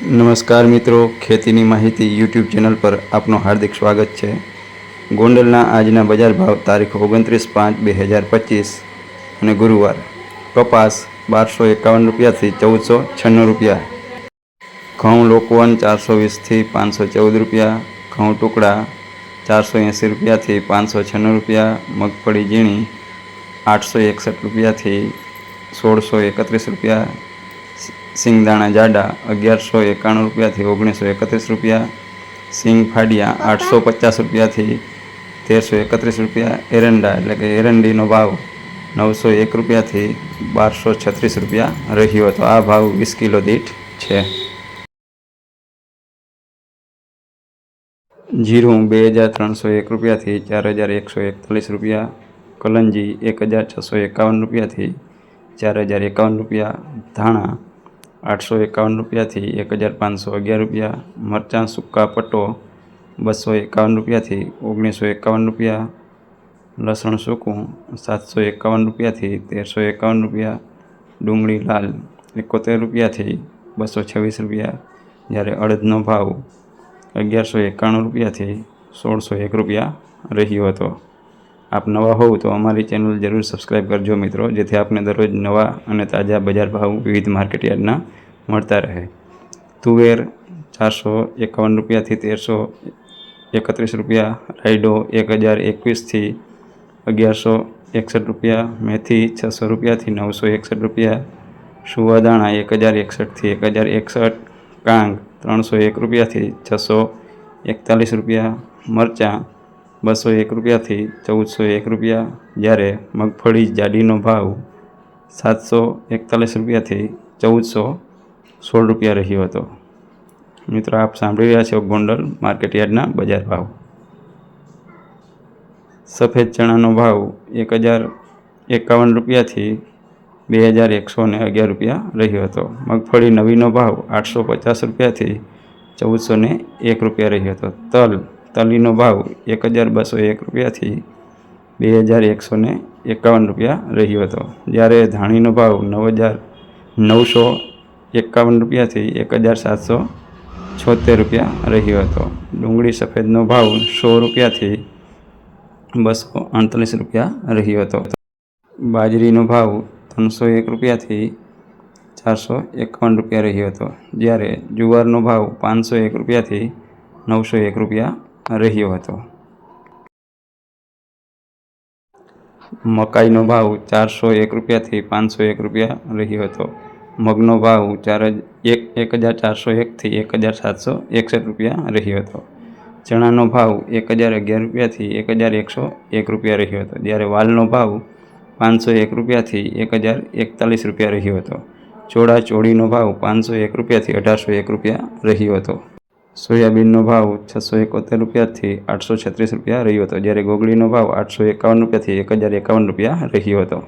નમસ્કાર મિત્રો, ખેતીની માહિતી યુટ્યુબ ચેનલ પર આપનું હાર્દિક સ્વાગત છે. ગોંડલના આજના બજાર ભાવ તારીખ ઓગણત્રીસ પાંચ બે હજાર પચીસ અને ગુરુવાર. કપાસ બારસો એકાવન રૂપિયાથી ચૌદસો છન્નું રૂપિયા. ઘઉં લોકવન ચારસો વીસથી પાંચસો ચૌદ રૂપિયા. ઘઉં ટુકડા ચારસો એંસી રૂપિયાથી પાંચસો છન્નું રૂપિયા. મગફળી ઝીણી આઠસો એકસઠ રૂપિયાથી સોળસો એકત્રીસ રૂપિયા. સિંગદાણા જાડા અગિયારસો એકાણું રૂપિયાથી ઓગણીસો એકત્રીસ રૂપિયા સિંગ ફાડિયા આઠસો પચાસ રૂપિયાથી તેરસો એકત્રીસ રૂપિયા એરંડા એટલે કે એરંડીનો ભાવ નવસો એક રૂપિયાથી બારસો છત્રીસ રૂપિયા રહ્યો હતો. આ ભાવ વીસ કિલો દીઠ છે. જીરું બે હજાર ત્રણસો એક રૂપિયાથી ચાર હજાર એકસો એકતાલીસ રૂપિયા કલંજી એક હજાર છસો એકાવન રૂપિયાથી ચાર હજાર એકાવન રૂપિયા ધાણા આઠસો એકાવન રૂપિયાથી એક હજાર પાંચસો અગિયાર રૂપિયા, મરચાં, સૂકા પટ્ટો બસો એકાવન રૂપિયાથી ઓગણીસો એકાવન રૂપિયા, લસણ સૂકું સાતસો એકાવન રૂપિયાથી તેરસો એકાવન રૂપિયા, ડુંગળી લાલ એકોતેર રૂપિયાથી બસો છવ્વીસ રૂપિયા. જ્યારે અડદનો ભાવ અગિયારસો એકાણું રૂપિયાથી સોળસો એક રૂપિયા રહ્યો હતો. આપ નવા હોવ તો અમારી ચેનલ જરૂર સબસ્ક્રાઈબ કરજો મિત્રો, જેથી આપને દરરોજ નવા અને તાજા બજાર ભાવ વિવિધ માર્કેટ યાર્ડના મળતા રહે. તુવેર ચારસો એકાવન રૂપિયાથી તેરસો એકત્રીસ રૂપિયા, રાયડો એક હજાર એકવીસથી અગિયારસો એકસઠ રૂપિયા, મેથી છસો રૂપિયાથી નવસો એકસઠ રૂપિયા, સુવાદાણા એક હજાર એકસઠથી એક હજાર એકસઠ, કાંગ ત્રણસો એક રૂપિયાથી છસો એકતાલીસ રૂપિયા, મરચાં બસો એક રૂપિયાથી ચૌદસો એક રૂપિયા જ્યારે મગફળી જાડીનો ભાવ સાતસો એકતાલીસ રૂપિયાથી ચૌદસો સોળ રૂપિયા રહ્યો હતો. મિત્રો, આપ સાંભળી રહ્યા છો ગોંડલ માર્કેટ યાર્ડના બજાર ભાવ. સફેદ ચણાનો ભાવ એક હજાર એકાવન રૂપિયાથી બે હજાર એકસો ને અગિયાર રૂપિયા રહ્યો હતો. મગફળી નવીનો ભાવ આઠસો પચાસ રૂપિયાથી ચૌદસો ને એક રૂપિયા રહ્યો હતો. તલ તલીનો ભાવ એક હજાર બસો એક રૂપિયાથી બે હજાર એકસો એકાવન રૂપિયા રહ્યો હતો. જ્યારે ધાણીનો ભાવ નવ હજાર નવસો એકાવન રૂપિયાથી એક હજાર સાતસો છોતેર રૂપિયા રહ્યો હતો. ડુંગળી સફેદનો ભાવ સો રૂપિયાથી બસો અડતાલીસ રૂપિયા રહ્યો હતો. બાજરીનો ભાવ ત્રણસો એક રૂપિયાથી ચારસો એકાવન રૂપિયા રહ્યો હતો. જ્યારે જુવારનો ભાવ પાંચસો એક રૂપિયાથી નવસો એક રૂપિયા રહ્યો હતો. મકાઈનો ભાવ ચારસો એક રૂપિયાથી પાંચસો એક રૂપિયા રહ્યો હતો. મગનો ભાવ ચાર એક એક હજાર ચારસો એકથી એક હજાર સાતસો એકસઠ રૂપિયા રહ્યો હતો. ચણાનો ભાવ એક હજાર અગિયાર રૂપિયાથી એક હજાર એકસો એક રૂપિયા રહ્યો હતો. જ્યારે વાલનો ભાવ પાંચસો એક રૂપિયાથી એક હજાર એકતાલીસ રૂપિયા રહ્યો હતો. ચોળા ચોળીનો ભાવ પાંચસો એક રૂપિયાથી અઢારસો એક રૂપિયા રહ્યો હતો. સોયાબીનનો ભાવ છસો એકોતેર રૂપિયાથી આઠસો છત્રીસ રૂપિયા રહ્યો હતો, જ્યારે ગોગળીનો ભાવ આઠસો એકાવન રૂપિયાથી એક હજાર એકાવન રૂપિયા રહ્યો હતો.